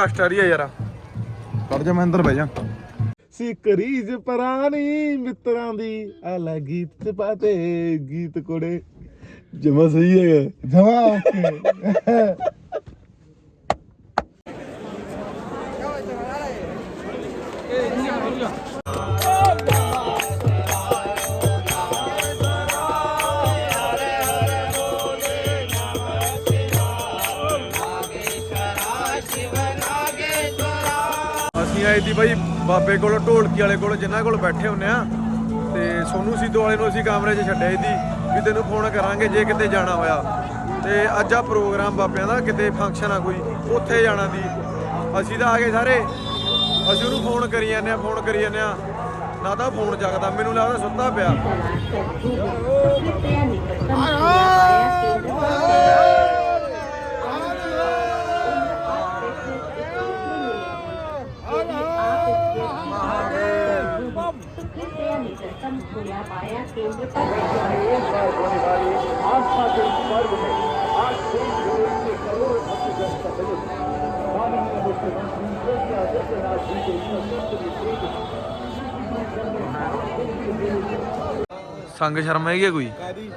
Dust ਆ ਰਹੀ ਹੈ ਯਾਰ। ਕਰ ਜਾ ਮੈਂ ਅੰਦਰ ਬਹਿ ਜਾ। ਸਿਕਰੀਜ ਪਰਾਣੀ ਮਿੱਤਰਾਂ ਦੀ ਆ ਲੈ ਗੀਤ ਚ ਪਾਤੇ ਗੀਤ ਕੋੜੇ। ਜਮਾ ਸਹੀ ਹੈਗਾ ਜਮਾ ਓਕੇ। ਅਸੀਂ ਆਏ ਬਾਈ, ਬਾਬੇ ਕੋਲ, ਢੋਲਕੀ ਵਾਲੇ ਕੋਲ, ਜਿਨ੍ਹਾਂ ਕੋਲ ਬੈਠੇ ਹੁੰਨੇ ਆ। ਤੇ ਸੋਨੂ ਸਿੱਧੂ ਵਾਲੇ ਨੂੰ ਅਸੀਂ ਕਮਰੇ 'ਚ ਛੱਡਿਆ ਸੀ ਵੀ ਤੈਨੂੰ ਫੋਨ ਕਰਾਂਗੇ ਜੇ ਕਿਤੇ ਜਾਣਾ ਹੋਇਆ। ਤੇ ਅੱਜ ਆ ਪ੍ਰੋਗਰਾਮ ਬਾਬਿਆਂ ਦਾ, ਕਿਤੇ ਫੰਕਸ਼ਨ ਆ ਕੋਈ, ਉੱਥੇ ਜਾਣਾ ਦੀ ਅਸੀਂ ਤਾਂ ਆ ਗਏ ਸਾਰੇ। ਅਸੀਂ ਉਹਨੂੰ ਫੋਨ ਕਰੀ ਜਾਂਦੇ ਆ ਫੋਨ ਕਰੀ ਜਾਂਦੇ ਆ। ਨਾ ਤਾਂ ਫੋਨ ਚੱਕਦਾ, ਮੈਨੂੰ ਲੱਗਦਾ ਸੁੱਤਾ ਪਿਆ। ਸੰਗ ਸ਼ਰਮ ਹੈਗੀ ਆ ਕੋਈ?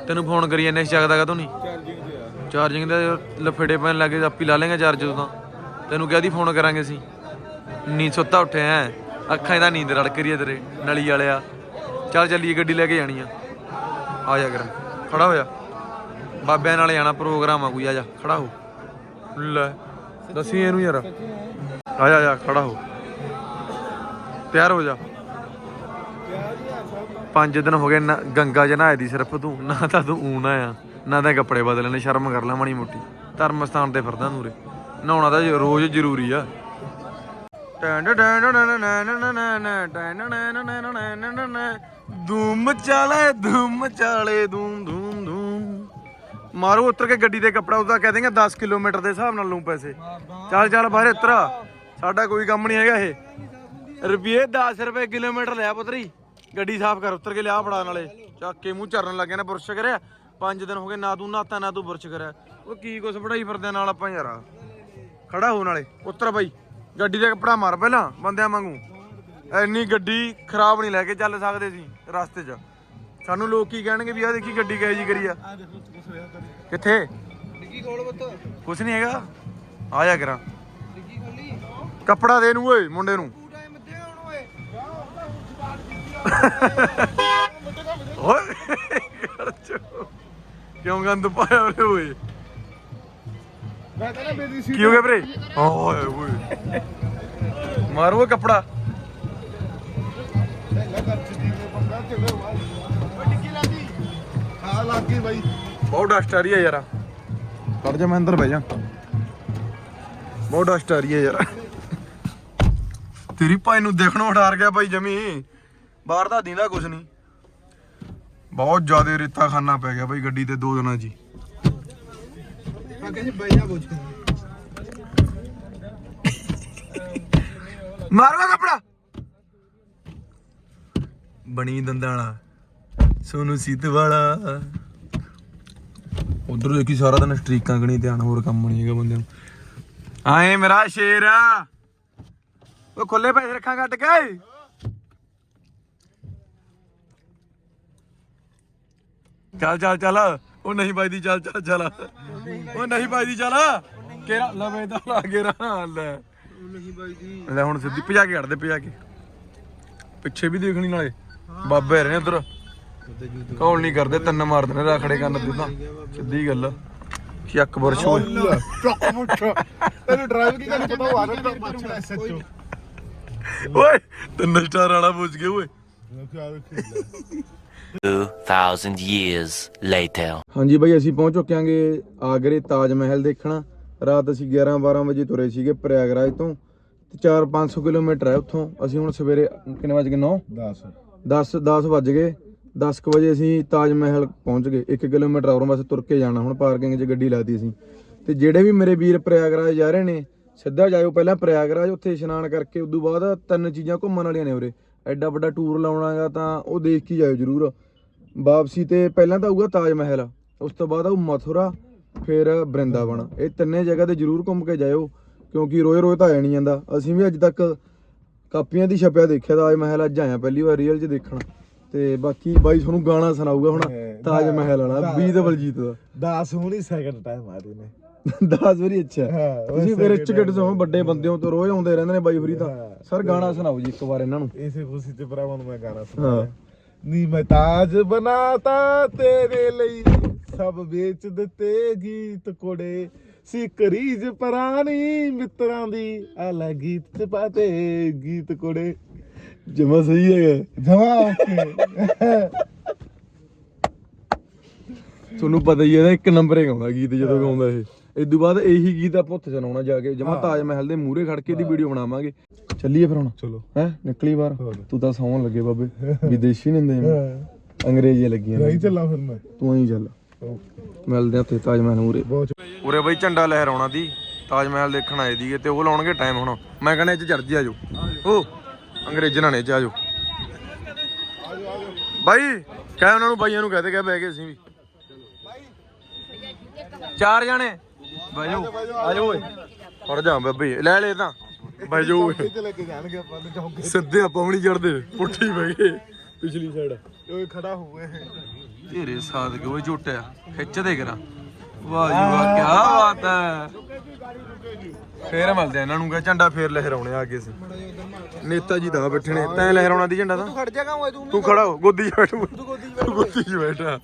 ਤੈਨੂੰ ਫੋਨ ਕਰੀ ਜਾਂਦੇ ਚੱਕਦਾ ਕਾ ਤੂੰ ਨਹੀਂ ਚਾਰਜਿੰਗ ਦੇ ਲਫੇੜੇ ਪੈਣ ਲੱਗੇ ਆਪੀ ਲਾ ਲੇਗਾ ਚਾਰਜ ਉਦੋਂ। ਤੈਨੂੰ ਕਿਹਾ ਦੀ ਫੋਨ ਕਰਾਂਗੇ ਅਸੀਂ? ਨੀਂਦ ਸੁੱਤਾ ਉੱਠਿਆ ਹੈ। ਅੱਖਾਂ ਤਾਂ ਨੀਂਦ ਰੜਕ ਰਹੀ ਹੈ ਤੇਰੇ ਨਲੀ ਵਾਲਿਆ। ਚੱਲ ਚੱਲੀਏ ਗੱਡੀ ਲੈ ਕੇ ਜਾਣੀ ਆ। ਆ ਜਾ ਕਰ। ਖੜਾ ਹੋ ਜਾ ਬਾਬਿਆਂ ਨਾਲ ਜਾਣਾ ਪ੍ਰੋਗਰਾਮ ਆ ਕੋਈ ਆ ਜਾ ਖੜਾ ਹੋ। ਲੈ ਦੱਸੀ ਇਹਨੂੰ ਯਾਰ। ਆ ਜਾ ਆ ਜਾ ਖੜਾ ਹੋ। ਤਿਆਰ ਹੋ ਜਾ। ਪੰਜ ਦਿਨ ਹੋ ਗਏ ਨਾ- ਗੰਗਾ ਚ ਨਹਾਏ ਦੀ ਸਿਰਫ ਤੂੰ ਨਾ ਤਾਂ ਤੂੰ ਊਣਾ ਆ ਨਾ ਤਾਂ ਕੱਪੜੇ ਬਦਲਣੇ ਨੇ ਸ਼ਰਮ ਕਰ ਲੈ ਮਾੜੀ ਮੋਟੀ ਧਰਮ ਸਥਾਨ ਤੇ ਫਿਰਦਾ ਨੂਰੇ ਨਹਾਉਣਾ ਤਾਂ ਜ- ਰੋਜ਼ ਜ਼ਰੂਰੀ ਆ ਧੂਮ ਚਾਲੇ ਧੂਮ ਚਾਲੇ ਧੂਮ ਧੂਮ ਧੂਮ ਮਾਰੋ ਉਤਰ ਕੇ ਗੱਡੀ ਦੇ ਕੱਪੜਾ ਉਹਦਾ ਕਹਿ ਦੇਂਗੇ 10 ਕਿਲੋਮੀਟਰ ਦੇ ਹਿਸਾਬ ਨਾਲ ਲੂੰ ਪੈਸੇ ਚੱਲ ਚੱਲ ਬਾਹਰ ਉਤਰਾ ਸਾਡਾ ਕੋਈ ਕੰਮ ਨਹੀਂ ਹੈਗਾ ਇਹ ਰੁਪਏ 10 ਰੁਪਏ ਕਿਲੋਮੀਟਰ ਲਿਆ ਪੁੱਤਰੀ ਗੱਡੀ ਸਾਫ਼ ਕਰ ਉਤਰ ਕੇ ਲਿਆ ਫੜਾ ਨਾਲੇ। ਚੱਕ ਕੇ ਮੂੰਹ ਚਰਨ ਲੱਗੇ ਨਾ ਬੁਰਸ਼ ਕਰਿਆ। ਪੰਜ ਦਿਨ ਹੋ ਗਏ ਨਾ ਤੂੰ ਨਾਤਾ ਨਾ ਤੂੰ ਬੁਰਸ਼ ਕਰਿਆ। ਉਹ ਕੀ ਕੁਛ ਪੜਾਈ ਫਿਰਦੇ ਨਾਲ ਆਪਾਂ ਯਾਰ। ਖੜਾ ਹੋ ਨਾਲੇ। ਉਤਰ ਬਾਈ ਗੱਡੀ ਤੇ ਕੱਪੜਾ ਮਾਰ ਪਹਿਲਾਂ ਬੰਦਿਆਂ ਵਾਂਗੂ। ਐਨੀ ਗੱਡੀ ਖਰਾਬ ਨਹੀਂ ਲੈ ਕੇ ਚੱਲ ਸਕਦੇ ਸੀ ਰਸਤੇ 'ਚ। ਸਾਨੂੰ ਲੋਕ ਕੀ ਕਹਿਣਗੇ ਵੀ ਆ ਦੇਖੀ ਗੱਡੀ ਕਿਹੋ ਜੀ ਕਰੀ ਆ। ਕਿੱਥੇ? ਡਿੱਗੀ ਖੋਲ ਬੱਤ ਕੁਛ ਨਹੀਂ ਹੈਗਾ। ਆ ਜਾ ਕਰਾਂ। ਡਿੱਗੀ ਖੋਲੀ ਕੱਪੜਾ ਦੇ ਨੂੰ ਓਏ ਮੁੰਡੇ ਨੂੰ। ਓਏ ਕਰ ਕਿਉਂ ਗੰਦ ਪਾਇਆ ਓਏ ਓਏ? ਮੈਂ ਕਹਿੰਦਾ ਮੇਰੀ ਸੀਟ ਕੀ ਹੋ ਗਿਆ ਵੀਰੇ? ਓਏ ਓਏ। ਮਾਰੋ ਇਹ ਕੱਪੜਾ। ਲੈ ਲੱਗੀ ਬਾਈ ਬਹੁਤ ਡਸਟ ਆ ਰਹੀ ਹੈ ਯਾਰ। ਕਰ ਜਾ, ਮੈਂ ਅੰਦਰ ਬਹਿ ਜਾ। ਬਹੁਤ ਡਸਟ ਆ ਰਹੀ ਹੈ ਯਾਰ। ਤੇਰੀ ਭਾਈ ਨੂੰ ਦੇਖਣੋਂ ਹਟਾਰ ਗਿਆ ਭਾਈ ਜਮੀ। ਬਾਹਰ ਦਾ ਦੀਂਦਾ ਕੁਛ ਨਹੀਂ ਬਹੁਤ ਜ਼ਿਆਦਾ ਰੇਤਾ ਖਾਨਾ ਪੈ ਗਿਆ ਭਾਈ ਗੱਡੀ ਤੇ ਦੋ ਦਿਨਾਂ 'ਚ ਹੀ। ਅੱਗੇ ਜੀ ਬਈਆ ਬੋਝ ਮਾਰਵਾ ਕੱਪੜਾ। ਬਣੀ ਦੰਦਾਂ ਵਾਲਾ ਸੋਨੂ ਸੀਤ ਵਾਲਾ। ਉਧਰ ਦੇਖੀ ਸਾਰਾ ਦਿਨ ਸਟ੍ਰੀਕਾਂ ਗਣੀ ਧਿਆਨ, ਹੋਰ ਕੰਮ ਨਹੀਂ ਹੈਗਾ ਬੰਦੇ ਨੂੰ। ਆਏ ਮੇਰਾ ਸ਼ੇਰ ਆ। ਉਹ ਖੁੱਲੇ ਪੈਸੇ ਰੱਖਾਂ ਕੱਟ ਕੇ। ਚੱਲ ਚੱਲ ਚੱਲ। ਉਹ ਨਹੀਂ ਬਾਈ ਦੀ ਚੱਲ ਚੱਲ ਚੱਲ। ਉਹ ਨਹੀਂ ਬਾਈ ਦੀ ਚੱਲ। ਕਿਹੜਾ? ਲਵੇ ਤਾਂ ਲਾ ਕੇ ਰਾਂ ਲੈ। ਨਹੀਂ ਬਾਈ ਜੀ ਲੈ ਹੁਣ ਸਿੱਧੀ ਭਜਾ ਕੇ ਹਟਦੇ ਭਜਾ ਕੇ। ਪਿੱਛੇ ਵੀ ਦੇਖਣੀ ਨਾਲੇ। ਬਾਬੇ ਰਹੇ ਉਧਰ। ਕੌਲ ਨਹੀਂ ਕਰਦੇ ਤਿੰਨ ਮਾਰਦੇ ਨੇ ਰਾਖੜੇ ਕੰਨ ਦੇ ਤਾਂ। ਸਿੱਧੀ ਗੱਲ ਚੱਕ ਬੁਰਸ਼ ਹੋਏ ਟਰੱਕ ਮੁੱਠਾ। ਤੈਨੂੰ ਡਰਾਈਵ ਕੀ ਕਰਨੀ ਪਤਾ ਉਹ ਆ ਰਿਹਾ ਪੁੱਛ ਲੈ ਸੱਚੋ ਓਏ ਤਿੰਨ ਸਟਾਰ ਵਾਲਾ ਪੁੱਛ ਗਏ ਓਏ। 2,000 years later. ਹਾਂਜੀ ਬਾਈ ਅਸੀਂ ਪਹੁੰਚ ਚੁੱਕਿਆਂਗੇ ਆਗਰੇ ਤਾਜ ਮਹਿਲ ਦੇਖਣ। ਰਾਤ ਅਸੀਂ 11 12 ਵਜੇ ਤੁਰੇ ਸੀਗੇ ਪ੍ਰਯਾਗਰਾਜ ਤੋਂ ਤੇ 4 500 ਕਿਲੋਮੀਟਰ ਹੈ ਉੱਥੋਂ। ਅਸੀਂ ਹੁਣ ਸਵੇਰੇ ਕਿੰਨੇ ਵਜ ਗਏ? 9 10 10 10 ਵੱਜ ਗਏ। 10 ਕੁ ਵਜੇ ਅਸੀਂ ਤਾਜ ਮਹਿਲ ਪਹੁੰਚ ਗਏ। 1 ਕਿਲੋਮੀਟਰ ਔਰ ਬਸ ਤੁਰ ਕੇ ਜਾਣਾ ਹੁਣ ਪਾਰਕਿੰਗ 'ਚ ਗੱਡੀ ਲਾਤੀ ਸੀ ਤੇ ਜਿਹੜੇ ਵੀ ਮੇਰੇ ਵੀਰ ਪ੍ਰਯਾਗਰਾਜ ਜਾ ਰਹੇ ਨੇ ਸਿੱਧਾ ਜਾਇਓ ਪਹਿਲਾਂ ਪ੍ਰਯਾਗਰਾਜ ਉੱਥੇ ਇਸ਼ਨਾਨ ਕਰਕੇ ਉਦੋਂ ਬਾਅਦ ਤਿੰਨ ਚੀਜ਼ਾਂ ਘੁੰਮਣ ਵਾਲੀਆਂ ਨੇ ਉਰੇ। ਐਡਾ ਵੱਡਾ ਟੂਰ ਲਾਉਣਾਗਾ ਤਾਂ ਉਹ ਦੇਖ ਕੇ ਜਾਇਓ ਜਰੂਰ। ਵਾਪਸੀ ਤੇ ਪਹਿਲਾਂ ਤਾਂ ਆਊਗਾ ਤਾਜ ਮਹਿਲ ਉਸ ਤੋਂ ਬਾਅਦ ਆਊ ਮਥੁਰਾ ਫਿਰ ਬ੍ਰਿੰਦਾਵਨ। ਇਹ ਤਿੰਨੇ ਜਗ੍ਹਾ ਤੇ ਜਰੂਰ ਘੁੰਮ ਕੇ ਜਾਇਓ ਕਿਉਂਕਿ ਰੋਏ ਰੋਏ ਤਾਂ ਆਇਆ ਨਹੀਂ ਜਾਂਦਾ। ਅਸੀਂ ਵੀ ਅੱਜ ਤੱਕ ਕਾਪੀਆਂ ਦੀ ਛਪਿਆ ਦੇਖਿਆ ਤਾਜ ਮਹਿਲ ਅੱਜ ਆਇਆ ਪਹਿਲੀ ਵਾਰ ਰੀਅਲ 'ਚ ਦੇਖਣ। ਤੇ ਬਾਕੀ ਬਾਈ ਤੁਹਾਨੂੰ ਗਾਣਾ ਸੁਣਾਊਗਾ ਹੁਣ ਤਾਜ ਮਹਿਲ ਵਾਲਾ ਬੀ ਤੇ ਬਲਜੀਤ ਦਾ। 10 ਹੁਣੀ ਸੈਕਿੰਡ ਟਾਈਮ ਆ ਰਹੇ ਨੇ 10 ਵਾਰੀ ਅੱਛਾ। ਤੁਸੀਂ ਫਿਰ ਕਿਡਸ ਹੋ ਵੱਡੇ ਬੰਦੇ ਹੋ ਤੇ ਰੋਜ਼ ਆਉਂਦੇ ਰਹਿੰਦੇ ਨੇ ਬਾਈ ਫਰੀ ਤਾਂ। ਸਰ ਗਾਣਾ ਸੁਣਾਓ ਜੀ ਇੱਕ ਵਾਰ ਇਹਨਾਂ ਨੂੰ। ਇਸੇ ਖੁਸ਼ੀ ਤੇ ਭਰਾਵਾਂ ਨੂੰ ਮੈਂ ਗਾਣਾ ਹਾਂ। ਨੀ ਮੈਂ ਤਾਜ ਬਣਾਤਾ ਤੇਰੇ ਲਈ। ਸਭ ਵੇਚ ਦਿੱਤੇ ਗੀਤ ਕੋੜੇ ਸੀ ਕਰੀਜ ਪਰਾਣੀ ਮਿੱਤਰਾਂ ਦੀ। ਆ ਲੈ ਗੀਤ ਚ ਪਾਤੇ ਗੀਤ ਕੋੜੇ ਜਮਾ ਸਹੀ ਹੈਗਾ ਜਮਾ ਓਕੇ। ਤੁਹਾਨੂੰ ਪਤਾ ਹੀ ਹੈ ਇਹਦਾ ਇੱਕ ਨੰਬਰ ਹੀ ਗਾਉਂਦਾ ਗੀਤ ਜਦੋਂ ਗਾਉਂਦਾ ਇਹ। ਇਸ ਤੋਂ ਬਾਅਦ ਇਹੀ ਗੀਤ ਆਪਾਂ ਉੱਥੇ ਸੁਣਾਉਣਾ ਜਾ ਕੇ। ਜਮਾ ਤਾਜ ਮਹਿਲ ਦੇ ਮੂਹਰੇ ਖੜ ਕੇ ਇਹਦੀ ਵੀਡੀਓ ਬਣਾਵਾਂਗੇ। ਚੱਲੀਏ ਫਿਰ ਹੁਣ? ਚਲੋ। ਹੈ? ਨਿਕਲੀ ਬਾਹਰ? ਹੋਰ। ਤੂੰ ਤਾਂ ਸੌਣ ਲੱਗੇ ਬਾਬੇ। ਵਿਦੇਸ਼ੀ ਨੇ ਹੁੰਦੇ ਅੰਗਰੇਜ਼ੀ ਲੱਗੀਆਂ ਨਹੀਂ ਚੱਲਾਂ ਫਿਰ ਮੈਂ। ਤੂੰ ਹੀ ਚੱਲ। ਮਿਲਦੇ ਆ ਉੱਥੇ ਤਾਜ ਮਹਿਲ ਬਹੁਤ ਉਰੇ ਬਈ ਝੰਡਾ ਲਹਿਰਾਉਣਾ ਦੀ। ਤਾਜ ਮਹਿਲ ਦੇਖਣ ਆਏ ਦੀਏ ਤੇ ਉਹ ਲਾਉਣਗੇ ਟਾਈਮ ਹੁਣ। ਮੈਂ ਕਹਿੰਦਾ ਇਹ ਚ ਚੜ੍ਹ ਜੀ ਆਜੋ ਓ ਅੰਗਰੇਜ਼ਾਂ ਨੇ ਚ ਆਜੋ ਬਾਈ ਕਹਿ ਉਹਨਾਂ ਨੂੰ ਬਾਈਆਂ ਨੂੰ ਕਹਦੇ ਕਹਿ ਬਹਿ ਗਏ ਅਸੀਂ ਵੀ। ਚਾਰ ਜਾਣੇ। ਜਾਓ। ਆਜੋ ਓਏ। ਫੜ ਜਾ ਬੱਬੀ। ਲੈ ਲੈ ਤਾਂ। ਬਹਿ ਜਾਓ। ਓਏ ਤੇ ਲੈ ਕੇ ਜਾਣਗੇ ਆਪਾਂ ਨੂੰ ਚੌਂਕੇ ਸਿੱਧੇ ਆਪਾਂ ਵੀ ਨਹੀਂ ਚੜਦੇ ਪੁੱਠੀ ਬਹਿ ਗਏ ਪਿਛਲੀ ਸਾਈਡ ਉਹ ਖੜਾ ਹੋਏ ਤੇਰੇ ਸਾਥ ਕੇ ਉਹ ਝੋਟਿਆ? ਖਿੱਚ ਦੇ ਕਰਾਂ। ਵਾਹ ਜੀ ਵਾਹ ਕੀ ਬਾਤ ਹੈ। ਫੇਰ ਮਿਲਦੇ ਆ ਇਹਨਾਂ ਨੂੰ ਕਹ ਝੰਡਾ ਫੇਰ ਲਹਿਰਾਉਣੇ ਆ ਕੇ ਸੀ ਨੇਤਾ ਜੀ ਦਾ ਬੈਠੇ ਨੇ ਤੈਂ ਲਹਿਰਾਉਣਾ ਦੀ ਝੰਡਾ ਤਾਂ? ਖੜ ਜਾਗਾ ਓਏ ਤੂੰ ਤੂੰ ਖੜਾ ਹੋ ਗੋਦੀ 'ਚ ਬੈਠ। ਤੂੰ ਗੋਦੀ 'ਚ ਬੈਠਾ।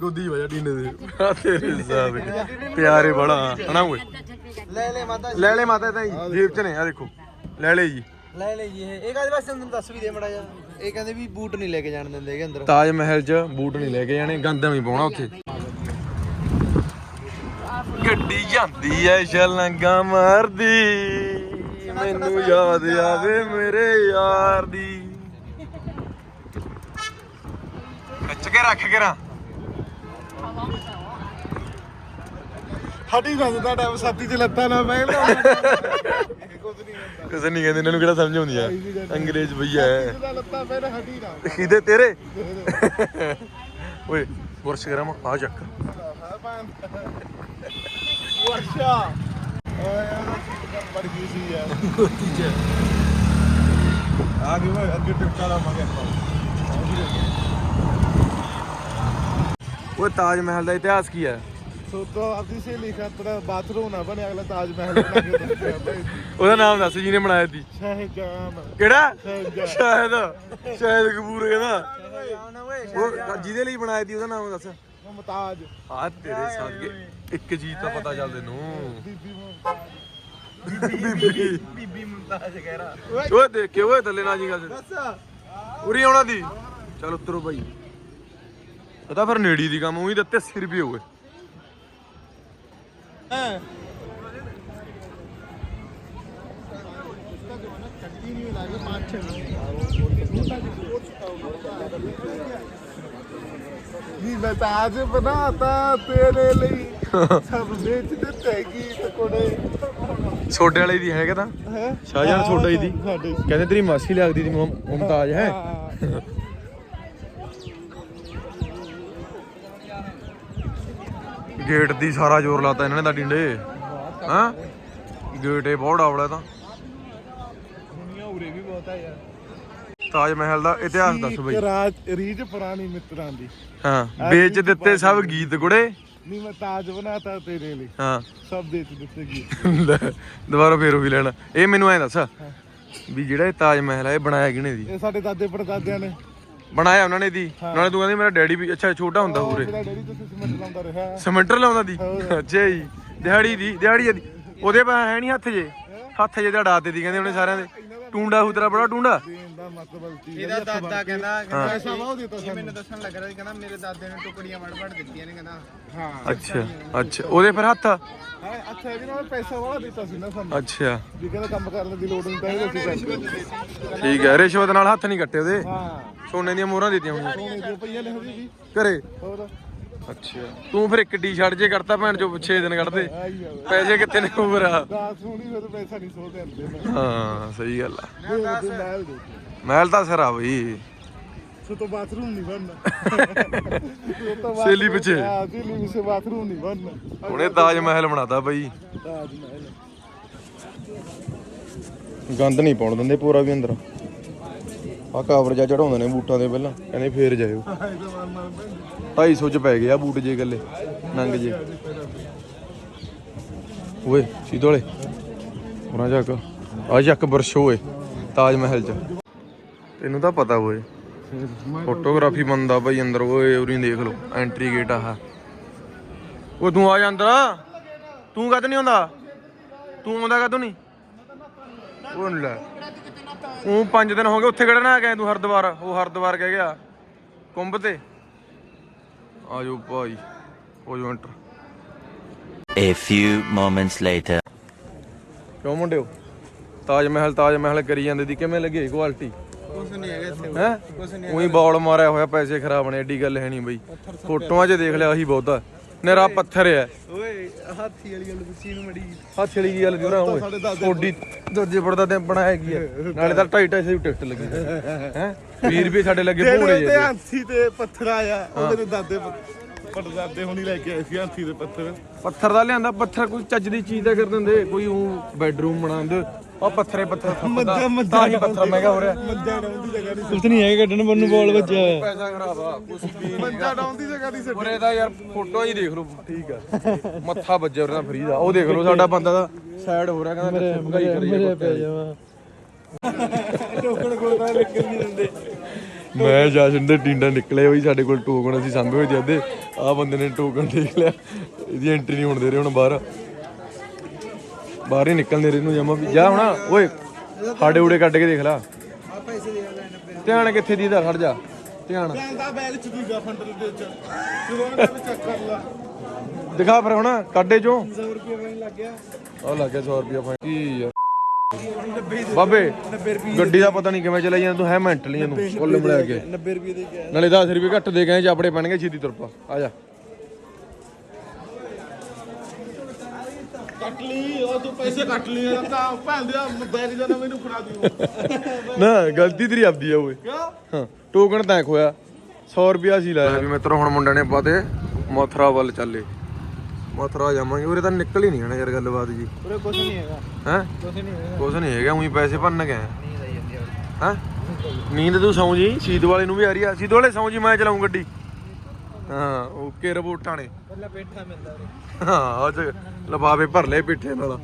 ਗੋਦੀ 'ਚ ਬੈਠਾ ਡੀਨੇ ਦੇ। ਆ ਤੇਰੇ ਸਾਥ। ਕੇ ਪਿਆਰੇ ਬੜਾ ਹਨਾ ਓਏ? ਲੈ ਲੈ ਮਾਤਾ ਲੈ ਲੈ ਮਾਤਾ ਤਾਂ ਜੇਬ 'ਚ ਨੇ ਆ ਦੇਖੋ। ਲੈ ਲੈ ਜੀ। ਲੈ ਲੈ ਜੀ ਇਹ। ਇਹ ਕਾਹਦੇ ਵਾਸਤੇ ਤੈਨੂੰ ਦੱਸ ਵੀ ਦੇ ਮੜਾ ਜਾ ਇਹ ਕਹਿੰਦੇ ਵੀ ਬੂਟ ਨਹੀਂ ਲੈ ਕੇ ਜਾਣ ਦਿੰਦੇ ਹੈਗੇ ਅੰਦਰ। ਤਾਜ ਮਹਿਲ 'ਚ ਬੂਟ ਨਹੀਂ ਲੈ ਕੇ ਜਾਣੇ ਗੰਦ ਨਹੀਂ ਪਾਉਣਾ ਉੱਥੇ। ਗੱਡੀ ਜਾਂਦੀ ਐ ਛਲੰਗਾ ਮਾਰਦੀ। ਮੈਨੂੰ ਯਾਦ ਆਵੇ ਮੇਰੇ ਯਾਰ ਦੀ। ਖਿੱਚ ਕੇ ਰੱਖ ਕੇ ਰਾਂ ਹਟੀ ਨਾ ਦਾ ਟਾਈਮ ਸਾਥੀ ਚ ਲੱਤਾਂ ਨਾ ਮੈਂ ਕਿਸੇ ਨਹੀਂ ਕਹਿੰਦੇ ਇਹਨਾਂ ਨੂੰ ਕਿਹੜਾ ਸਮਝ ਆਉਂਦੀ ਆ? ਅੰਗਰੇਜ਼ ਭਈਆ ਹੈ। ਦਾ ਲੱਤਾਂ ਪਹਿਲੇ ਹਟੀ ਨਾ ਕਿਹਦੇ ਤੇਰੇ? ਓਏ ਬੁਰਸ਼ ਗਰਮ ਆ ਚੱਕ। ਵਰਸ਼ਾ ਓਏ ਯਾਰ ਬੜ ਗਈ ਸੀ ਯਾਰ ਆ। ਗਈ ਮੈਂ ਅੱਗੇ ਟਿਕਟਾ ਦਾ ਮਗਰ ਓਏ ਤਾਜ ਮਹਿਲ ਦਾ ਇਤਿਹਾਸ ਕੀ ਹੈ? ਸੋ ਤੋਂ ਆਪਦੀ ਸਹੇਲੀ ਖਾਤਰ ਬਾਥਰੂਮ ਨਾ ਬਣੇ ਅਗਲਾ ਤਾਜ ਮਹਿਲ ਬਣਾ ਕੇ ਦੱਸਿਆ ਭਾਈ ਉਹਦਾ ਨਾਮ ਦੱਸ ਜਿਹਨੇ ਬਣਾਇਆ ਸੀ। ਸ਼ਹਿਜਾਨ। ਕਿਹੜਾ? ਸ਼ਾਇਦ। ਸ਼ਾਇਦ ਕਪੂਰ ਕਹਿੰਦਾ ਉਹ ਜਿਹਦੇ ਲਈ ਬਣਾਇਆ ਸੀ ਉਹਦਾ ਨਾਮ ਦੱਸ। ਮੁਮਤਾਜ। ਆ ਤੇਰੇ ਸਾਥ ਇੱਕ ਚੀਜ਼ ਤਾਂ ਪਤਾ ਚੱਲ ਤੈਨੂੰ। ਬੀਬੀ ਬੀਬੀ। ਬੀਬੀ ਮੁਮਤਾਜ਼ ਕਹਿ ਰਾ ਓਏ ਦੇਖ ਕੇ ਓਏ ਥੱਲੇ ਨਾ ਜੀ ਗੱਲ। ਉਰੀ ਆਉਣਾ ਦੀ ਚਲ ਉਤਰੋ ਭਾਈ। ਇਹ ਤਾਂ ਫਿਰ ਨੇੜੀ ਦੀ ਕੰਮ ਉਹੀ ਦਿੱਤੇ 80 ਰੁਪਏ ਹੋਏ ਨੀ ਮੈਂ ਤਾਜ ਬਣਾਤਾ ਤੇਰੇ ਲਈ। ਸਭ ਵੇਚ ਦਿੱਤੇ ਗੀਤ ਕੋੜੇ। ਛੋਟੇ ਵਾਲੇ ਦੀ ਹੈਗਾ ਤਾਂ? ਹੈ? ਸ਼ਾਹਜਹਾਨ ਛੋਟਾ ਹੀ ਦੀ ਕਹਿੰਦੇ ਤੇਰੀ ਮਾਸੀ ਲੱਗਦੀ ਦੀ ਮੁਮ- ਮੁਮਤਾਜ ਹੈ। ਗੇਟ ਦੀ ਸਾਰਾ ਜ਼ੋਰ ਲਾਤਾ ਇਹਨਾਂ ਨੇ ਤਾਂ ਡਿੰਡੇ ਹਾਂ? ਗੇਟ ਇਹ ਬਹੁਤ ਆਵਲਾ ਤਾਂ। ਦੁਨੀਆ ਉਰੇ ਵੀ ਬਹੁਤ ਆ ਯਾਰ। ਤਾਜ ਮਹਿਲ ਦਾ ਇਤਿਹਾਸ ਦੱਸ ਬਈ। ਰਾਜ ਰੀਜ ਪੁਰਾਣੀ ਮਿੱਤਰਾਂ ਦੀ। ਹਾਂ ਵੇਚ ਦਿੱਤੇ ਸਭ ਗੀਤ ਗੁੜੇ। ਨੀ ਮੈਂ ਤਾਜ ਬਣਾਤਾ ਤੇਰੇ ਲਈ। ਹਾਂ। ਸਭ ਵੇਚ ਦਿੱਤੇ ਗੀਤ। ਦੁਬਾਰਾ ਫੇਰ ਉਹ ਵੀ ਲੈਣਾ। ਇਹ ਮੈਨੂੰ ਐ ਦੱਸ ਵੀ ਜਿਹੜਾ ਇਹ ਤਾਜ ਮਹਿਲ ਆ ਇਹ ਬਣਾਇਆ ਕਿਹਨੇ ਦੀ? ਇਹ ਸਾਡੇ ਦਾਦੇ ਪੜਦਾਦਿਆਂ ਨੇ। ਬਣਾਇਆ ਉਹਨਾਂ ਨੇ ਦੀ। ਨਾਲੇ ਤੂੰ ਕਹਿੰਦੀ ਮੇਰਾ ਡੈਡੀ ਵੀ ਅੱਛਾ ਛੋਟਾ ਹੁੰਦਾ ਪੂਰੇ ਮੇਰਾ ਡੈਡੀ ਤੋਂ ਸਿਮਟ ਲਾਉਂਦਾ ਰਿਹਾ। ਸਮੈਂਟਰ ਲਾਉਂਦਾ ਦੀ। ਅੱਛਾ ਜੀ। ਦਿਹਾੜੀ ਦੀ ਦਿਹਾੜੀ ਦੀ। ਉਹਦੇ ਪਾ ਹੈ ਨਹੀਂ ਹੱਥ ਜੇ। ਹੱਥ ਜੇ ਦਾ ਡਾਤੇ ਦੀ ਕਹਿੰਦੇ ਉਹਨੇ ਸਾਰਿਆਂ ਦੇ। ਟੂੰਡਾ ਹੁਤਰਾ ਬੜਾ ਟੂੰਡਾ। ਦੇਣ ਦਾ ਮਤਲਬ ਤੀ ਇਹਦਾ ਦਾਦਾ ਕਹਿੰਦਾ ਕਹਿੰਦਾ ਪੈਸਾ ਵਾਹ ਦਿੱਤਾ ਸਾਨੂੰ ਮੈਨੂੰ ਦੱਸਣ ਲੱਗ ਰਿਹਾ ਸੀ ਕਹਿੰਦਾ ਮੇਰੇ ਦਾਦੇ ਨੇ ਟੁਕੜੀਆਂ ਵੜ ਵੜ ਦਿੱਤੀਆਂ ਨੇ ਕਹਿੰਦਾ। ਹਾਂ। ਅੱਛਾ ਅੱਛਾ। ਉਹਦੇ ਫਿਰ ਹੱਥ? ਹਾਂ ਅੱਛਾ ਇਹਦੇ ਨਾਲ ਪੈਸਾ ਵਾਹ ਦਿੱਤਾ ਸੀ ਨਾ ਸਾਨੂੰ। ਅੱਛਾ। ਵੀ ਕਹਿੰਦਾ ਕੰਮ ਕਰਨ ਦੀ ਲੋੜ ਨਹੀਂ ਤਾਂ ਇਹ ਅਸੀਂ ਕਰਦੇ ਠੀਕ ਹੈ ਰਿਸ਼ਵਤ ਨਾਲ ਹੱਥ ਨਹੀਂ ਕੱਟੇ ਉਹਦੇ। ਹਾਂ। ਸੋਨੇ ਦੀਆਂ ਮੋਹਰਾਂ ਦਿੱਤੀਆਂ ਹੋਣੀਆਂ ਸੋਨੇ ਦੇ ਪਈਆਂ ਹਜੇ ਵੀ ਘਰੇ? ਹੋਰ? ਅੱਛਾ। ਤੂੰ ਫਿਰ ਇੱਕ ਟੀ-ਸ਼ਰਟ ਜੇ ਕਰਤਾ ਭੈਣ ਚੋ 6 ਦਿਨ ਕੱਢਦੇ। ਪੈਸੇ ਕਿੱਥੇ ਨੇ ਉਮਰ ਆ ਦਾਸ ਹੋਣੀ ਫਿਰ ਪੈਸਾ ਨਹੀਂ ਸੋਦੇ ਹੁੰਦੇ ਹਾਂ ਸਹੀ ਗੱਲ ਆ। ਮਹਿਲ ਤਾਂ ਸਰਾ ਬਈ। ਸੋ ਤੋਂ ਬਾਥਰੂਮ ਨਹੀਂ ਬਣਨਾ ਸੇਲੀ ਪਿੱਛੇ। ਹਾਂ ਸੇਲੀ ਪਿੱਛੇ ਬਾਥਰੂਮ ਨਹੀਂ ਬਣਨਾ। ਉਹਨੇ ਤਾਜ ਮਹਿਲ ਬਣਾਤਾ ਬਈ। ਤਾਜ ਮਹਿਲ। ਗੰਦ ਨਹੀਂ ਪਾਉਣ ਦਿੰਦੇ ਪੂਰਾ ਵੀ ਅੰਦਰ। ਆ ਕਵਰ ਜਾ ਚੜਾਉਂਦੇ ਨੇ ਬੂਟਾਂ ਦੇ ਪਹਿਲਾਂ ਕਹਿੰਦੇ ਫੇਰ ਜਾਇਓ। 250 ਚ ਪੈ ਗਏ ਆ ਬੂਟ ਜੇ ਗੱਲੇ ਨੰਗ ਜੇ। ਓਏ ਸੀਧੋਲੇ ਉਹਨਾਂ ਜਾ ਕੇ। ਆ ਚੱਕ ਬਰਸ਼ੋ ਓਏ ਤਾਜ ਮਹਿਲ ਚ। ਤੈਨੂੰ ਤਾਂ ਪਤਾ ਓਏ। ਫੋਟੋਗ੍ਰਾਫੀ ਬੰਦਾ ਭਾਈ ਅੰਦਰ ਓਏ ਉਰੀ ਦੇਖ ਲਓ ਐਂਟਰੀ ਗੇਟ ਆਹ। ਓ ਤੂੰ ਆ ਜਾ ਅੰਦਰ। ਤੂੰ ਕਦ ਨਹੀਂ ਆਉਂਦਾ? ਤੂੰ ਆਉਂਦਾ ਕਦੋਂ ਨਹੀਂ? ਉਹ ਲੈ। ਉਹ ਪੰਜ ਦਿਨ ਹੋ ਗਏ ਉੱਥੇ ਕਿਹੜਾ ਨਾ ਗਿਆ ਤੂੰ ਹਰਦੁਆਰ ਉਹ ਹਰਦੁਆਰ ਕਹਿ ਗਿਆ। ਕੁੰਭ ਤੇ। ਆਜੋ ਭਾਈ ਹੋ ਜੋ enter A few moments later. ਕਿਉਂ ਮੁੰਡਿਓ? ਤਾਜ ਮਹਿਲ ਤਾਜ ਮਹਿਲ ਕਰੀ ਜਾਂਦੇ ਦੀ ਕਿਵੇਂ ਲੱਗੀ ਕੁਆਲਿਟੀ ਕੁਛ ਨਹੀਂ ਹੈਗਾ ਇੱਥੇ। ਹੈ? ਉਹੀ ਬੌਲ ਮਾਰਿਆ ਹੋਇਆ ਪੈਸੇ ਖਰਾਬ ਨੇ ਐਡੀ ਗੱਲ ਹੈ ਨਹੀਂ ਬਈ। ਫੋਟੋਆਂ 'ਚ ਦੇਖ ਲਿਆ ਆਹੀ ਬਹੁਤਾ ਨਿਰਾ ਪੱਥਰ ਹੈ ਓਏ ਹਾਥੀ ਵਾਲੀ ਗੱਲ ਪੁੱਛੀ ਨੂੰ ਮੜੀ ਹੱਥ ਵਾਲੀ ਗੱਲ ਉਹਨਾਂ? ਓਏ ਕੋਡੀ ਦਰਜੇ ਪੜਦਾ ਤੇ ਬਣਾਇਆ ਕੀ ਹੈ ਨਾਲੇ ਤਾਂ ਢਾਈ ਢਾਈ ਸੌ ਟਿਕਟ ਲੱਗੀ ਹੈ? 20 ਰੁਪਏ ਸਾਡੇ ਲੱਗੇ ਜਿਹੜੇ ਜੇ ਤੇ ਹਾਥੀ ਤੇ ਪੱਥਰ ਆਇਆ ਉਹ ਮੇਰੇ ਦਾਦੇ ਪੜਦਾਦੇ ਹੁਣੀ ਲੈ ਕੇ ਆਏ ਸੀ ਹਾਥੀ ਦੇ ਪੱਥਰ। ਪੱਥਰ ਦਾ ਲਿਆਂਦਾ ਪੱਥਰ ਕੋਈ ਚੱਜ ਦੀ ਚੀਜ਼ ਦਾ ਕਰ ਦਿੰਦੇ। ਕੋਈ ਉਹ ਬੈਡਰੂਮ ਬਣਾਉਂਦੇ। ਉਹ ਪੱਥਰੇ ਪੱਥਰ ਥੱਪਦਾ ਤਾਂ ਹੀ ਪੱਥਰ ਮਹਿੰਗਾ ਹੋ ਰਿਹਾ। ਮੰਜਾ ਡਾਉਣ ਦੀ ਜਗ੍ਹਾ ਨਹੀਂ ਕੁਛ ਨਹੀਂ ਹੈਗਾ ਕੱਢਣ ਬੰਨੂ ਬੋਲ ਵੱਜਿਆ ਹੋਇਆ ਪੈਸਾ ਖਰਾਬ ਆ ਕੁਛ ਵੀ ਮੰਜਾ ਡਾਉਣ ਦੀ ਜਗ੍ਹਾ ਨਹੀਂ ਉਰੇ ਦਾ ਯਾਰ ਫੋਟੋ ਹੀ ਦੇਖ ਲਓ। ਠੀਕ ਆ। ਮੱਥਾ ਵੱਜਿਆ ਉਹਨਾਂ ਫਰੀ ਦਾ। ਉਹ ਦੇਖ ਲਓ ਸਾਡਾ ਬੰਦਾ ਦਾ ਸਾਈਡ ਹੋ ਰਿਹਾ ਕਹਿੰਦਾ ਕਿੱਥੇ ਭਗਾਈ ਕਰੀ ਜਾ ਪੈ ਜਾਵਾ ਮੈਂ ਜਾਸ਼ਨ ਦੇ ਟਿੰਡਾ ਨਿਕਲੇ ਬਈ ਸਾਡੇ ਕੋਲ ਟੋਕਨ ਅਸੀਂ ਸਾਂਭੇ ਹੋਏ ਜਾਂਦੇ ਆ ਬੰਦੇ ਨੇ ਟੋਕਨ ਦੇਖ ਲਿਆ। ਇਹਦੀ ਐਂਟਰੀ ਨਹੀਂ ਹੋਣ ਦੇ ਰਹੇ ਹੁਣ ਬਾਹਰ। ਬਾਹਰ ਹੀ ਨਿਕਲਣ ਦੇ ਰਹੇ ਨੂੰ ਜਮਾ ਵੀ। ਜਾ ਹੁਣ ਓਏ ਸਾਡੇ ਉੜੇ ਕੱਢ ਕੇ ਦੇਖ ਲੈ। ਆ ਪੈਸੇ ਦੇ ਲੈ ਧਿਆਨ ਕਿੱਥੇ ਦੀ ਦਾ ਖੜ ਜਾ। ਧਿਆਨ। ਜਾਂਦਾ ਬੈਗ ਚ ਦੂਜਾ ਫੰਡਰ ਦੇ ਵਿੱਚ। ਜਦੋਂ ਉਹਨਾਂ ਨੇ ਚੈੱਕ ਕਰ ਲਾ। ਦਿਖਾ ਫਿਰ ਹੁਣ ਕੱਢੇ ਚੋਂ। 100 ਰੁਪਏ ਫਾਈਨ ਲੱਗ ਗਿਆ। ਆ ਲੱਗ ਗਿਆ 100 ਰੁਪਿਆ ਫਾਈਨ। ਕੀ ਯਾਰ ਬਾਬੇ ਗੱਡੀ ਦਾ। ਪਤਾ ਨਹੀਂ ਕਿਵੇਂ ਚਲਾਈ ਜਾਂਦਾ ਤੂੰ ਹੈ ਮੈਂਟਲੀ ਇਹਨੂੰ ਕੁੱਲ ਮਿਲਾ ਕੇ। 90 ਰੁਪਏ ਦੇ ਗਿਆ। ਨਾਲੇ 10 ਰੁਪਏ ਘੱਟ ਦੇ ਗਏ ਚਾਪੜੇ ਪੈਣਗੇ ਛੇਤੀ ਤੁਰਪਾ ਆ ਜਾ। ਕੱਟ ਲਈ ਉਹ ਤੂੰ ਪੈਸੇ ਕੱਟ ਲਈ ਤਾਂ ਭੈਣ ਦੇ ਬੈਗ ਜਨਾ ਮੈਨੂੰ ਫੜਾ ਦਿਓ। ਨਾ ਗਲਤੀ ਤੇਰੀ ਆਪਦੀ ਆ ਓਏ। ਹਾਂ ਟੋਕਨ ਤਾਂ ਖੋਇਆ 100 ਰੁਪਿਆ ਸੀ ਲਾਇਆ। ਵੀ ਮਿੱਤਰੋ ਹੁਣ ਮੁੰਡੇ ਨੇ ਪਾਤੇ ਮਥੁਰਾ ਵੱਲ ਚੱਲੇ। ਮਥੁਰਾ ਜਾਵਾਂਗੇ ਉਰੇ ਤਾਂ ਨਿਕਲ ਹੀ ਨਹੀਂ ਆਣਾ ਯਾਰ ਗੱਲਬਾਤ ਜੀ। ਉਰੇ ਕੁਛ ਨਹੀਂ ਹੈਗਾ। ਹੈ? ਕੁਛ ਨਹੀਂ ਹੈਗਾ। ਕੁਛ ਨਹੀਂ ਹੈਗਾ ਉਹੀ ਪੈਸੇ ਭੰਨ ਗਏ। ਨਹੀਂ ਆਈ ਜਾਂਦੀ ਹਾਂ? ਨੀਂਦ ਤੂੰ ਸੌਂ ਜੀ ਸੀਤ ਵਾਲੇ ਨੂੰ ਵੀ ਆ ਰਹੀ ਆ। ਸੀਤ ਵਾਲੇ ਸੌਂ ਜੀ ਮੈਂ ਚਲਾਉਂ ਗੱਡੀ। ਹਾਂ ਓਕੇ ਰਬੋਟਾਂ ਨੇ। ਪਹਿਲਾਂ ਪੇਠਾ ਮਿਲਦਾ ਉਰੇ। ਹਾਂ ਉਹ ਲਵਾਵੇ ਭਰ ਲੈ ਪਿੱਠੇ ਨਾਲ।